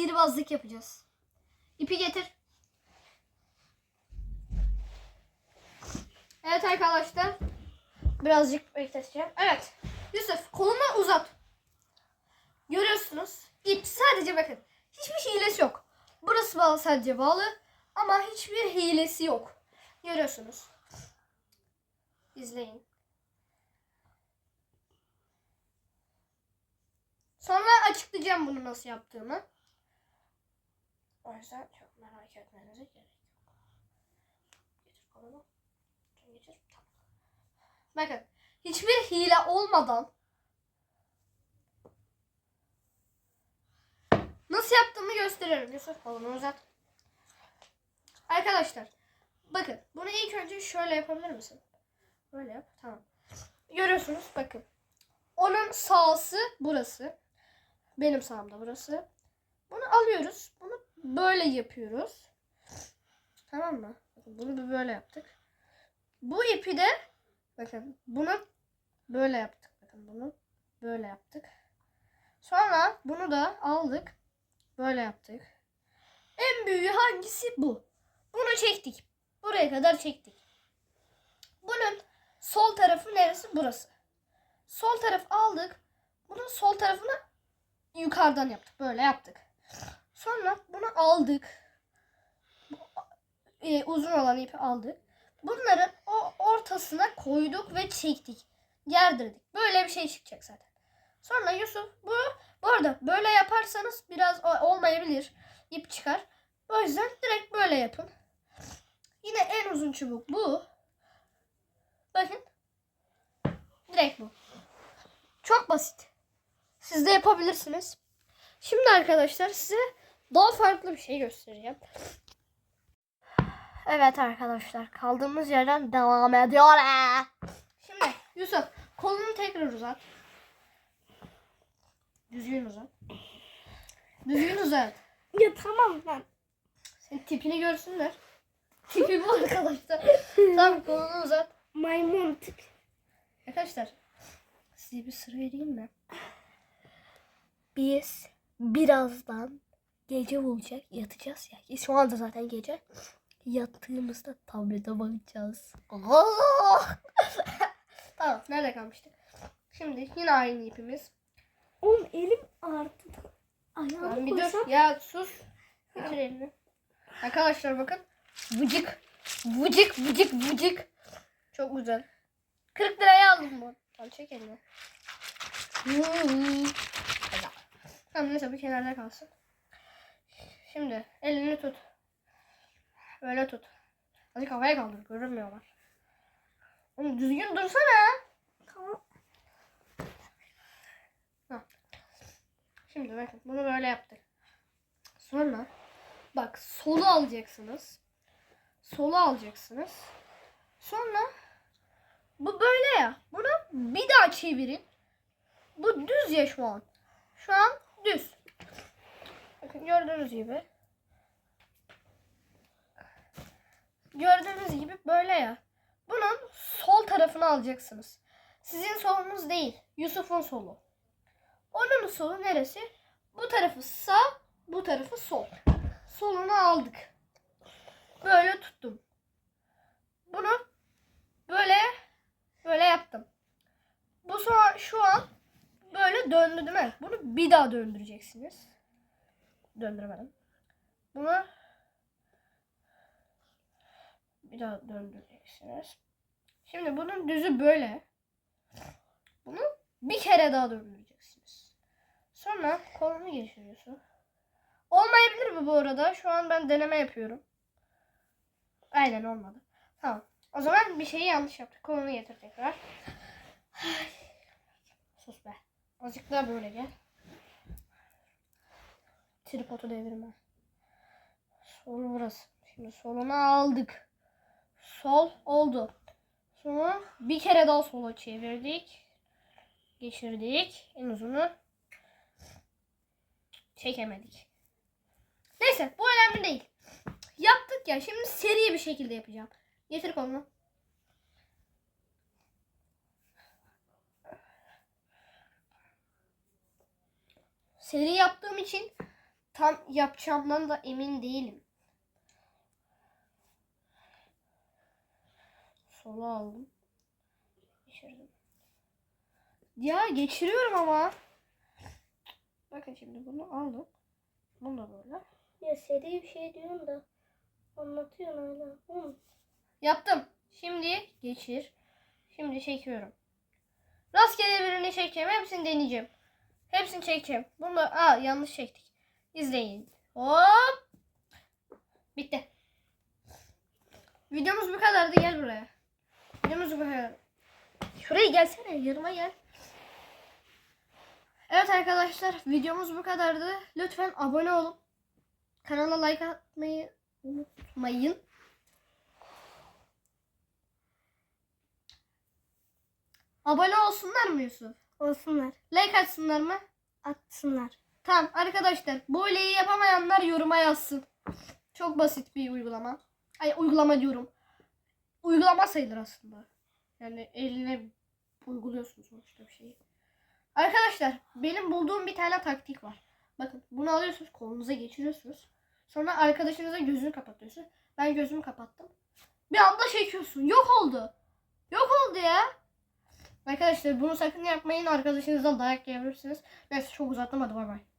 sihirbazlık yapacağız. İpi getir. Evet arkadaşlar. Birazcık bekleteceğim. Evet. Yusuf kolunu uzat. Görüyorsunuz. İp sadece bakın. Hiçbir hilesi yok. Burası bağlı sadece bağlı. Ama hiçbir hilesi yok. Görüyorsunuz. İzleyin. Sonra açıklayacağım bunu nasıl yaptığımı. O yüzden çok merak etmenize gerek yok. Getir kolunu. Getir. Tamam. Bakın. Hiçbir hile olmadan nasıl yaptığımı gösteriyorum. Yusuf kolunu uzat. Arkadaşlar. Bakın. Bunu ilk önce şöyle yapabilir misin? Böyle yap. Tamam. Görüyorsunuz. Bakın. Onun sağsı burası. Benim sağımda burası. Bunu alıyoruz. Bunu böyle yapıyoruz. Tamam mı? Bunu da böyle yaptık. Bu ipi de bakın bunu böyle yaptık. Bakın bunu böyle yaptık. Sonra bunu da aldık. Böyle yaptık. En büyüğü hangisi bu? Bunu çektik. Buraya kadar çektik. Bunun sol tarafı neresi? Burası. Sol taraf aldık. Bunun sol tarafını yukarıdan yaptık. Böyle yaptık. Sonra bunu aldık. Ee, uzun olan ipi aldık. Bunları o ortasına koyduk ve çektik. Gerdirdik. Böyle bir şey çıkacak zaten. Sonra Yusuf bu bu arada böyle yaparsanız biraz olmayabilir. İp çıkar. O yüzden direkt böyle yapın. Yine en uzun çubuk bu. Bakın. Direkt bu. Çok basit. Siz de yapabilirsiniz. Şimdi arkadaşlar size daha farklı bir şey göstereceğim. Evet arkadaşlar kaldığımız yerden devam ediyoruz. Şimdi Yusuf kolunu tekrar uzat. Düzgün uzat. Düzgün uzat. Ya tamam ben. Senin tipini görsünler. Tipi bu arkadaşlar. tamam kolunu uzat. Maymun tip. Arkadaşlar size bir sır vereyim mi? Biz birazdan gece olacak yatacağız ya. Şu anda zaten gece. Yattığımızda tablete bakacağız. tamam nerede kalmıştık? Şimdi yine aynı ipimiz. Oğlum elim ağrıdı. Ayağımı bir dur. koysam. Ya sus. Getir elini. Arkadaşlar bakın. Vıcık. Vıcık vıcık vıcık. Çok güzel. 40 liraya aldım bu. Al çek elini. Hmm. Tamam neyse bir kenarda kalsın. Şimdi elini tut. Böyle tut. Azıcık havaya kaldır. Görünmüyorlar. Oğlum düzgün dursana. Tamam. Şimdi bakın bunu böyle yaptık. Sonra bak solu alacaksınız. Solu alacaksınız. Sonra bu böyle ya. Bunu bir daha çevirin. Bu düz ya şu an. Şu an düz. Gördüğünüz gibi. Gördüğünüz gibi böyle ya. Bunun sol tarafını alacaksınız. Sizin solunuz değil. Yusuf'un solu. Onun solu neresi? Bu tarafı sağ, bu tarafı sol. Solunu aldık. Böyle tuttum. Bunu böyle böyle yaptım. Bu sonra şu an böyle döndü değil mi? Bunu bir daha döndüreceksiniz. Döndüremedim. Bunu bir daha döndüreceksiniz. Şimdi bunun düzü böyle. Bunu bir kere daha döndüreceksiniz. Sonra kolunu geçiriyorsun. Olmayabilir mi bu arada? Şu an ben deneme yapıyorum. Aynen olmadı. Tamam. O zaman bir şeyi yanlış yaptık. Kolunu getir tekrar. Sus be. Azıcık daha böyle gel. Tripodu devirme. Sol burası. Şimdi solunu aldık. Sol oldu. Sonra bir kere daha sola çevirdik. Geçirdik. En uzunu çekemedik. Neyse bu önemli değil. Yaptık ya şimdi seri bir şekilde yapacağım. Getir kolunu. Seri yaptığım için tam yapacağımdan da emin değilim. Sola aldım. Geçirdim. Ya geçiriyorum ama. Bakın şimdi bunu aldım. Bunu da böyle. Ya seri bir şey diyorsun da anlatıyorsun hala. Hı. Yaptım. Şimdi geçir. Şimdi çekiyorum. Rastgele birini çekeceğim. Hepsini deneyeceğim. Hepsini çekeceğim. Bunu da aa yanlış çektik. İzleyin. Hop. Bitti. Videomuz bu kadardı. Gel buraya. Videomuz bu kadar. Şuraya gelsene. Yanıma gel. Evet arkadaşlar. Videomuz bu kadardı. Lütfen abone olun. Kanala like atmayı unutmayın. Abone olsunlar mı Yusuf? Olsunlar. Like atsınlar mı? Atsınlar. Tamam arkadaşlar bu hileyi yapamayanlar yoruma yazsın. Çok basit bir uygulama. Ay uygulama diyorum. Uygulama sayılır aslında. Yani eline uyguluyorsun sonuçta bir şeyi. Arkadaşlar benim bulduğum bir tane taktik var. Bakın bunu alıyorsunuz kolunuza geçiriyorsunuz. Sonra arkadaşınıza gözünü kapatıyorsun. Ben gözümü kapattım. Bir anda çekiyorsun. Yok oldu. Yok oldu ya. Arkadaşlar bunu sakın yapmayın. Arkadaşınızdan dayak yiyebilirsiniz. Neyse çok uzattım hadi bay bay.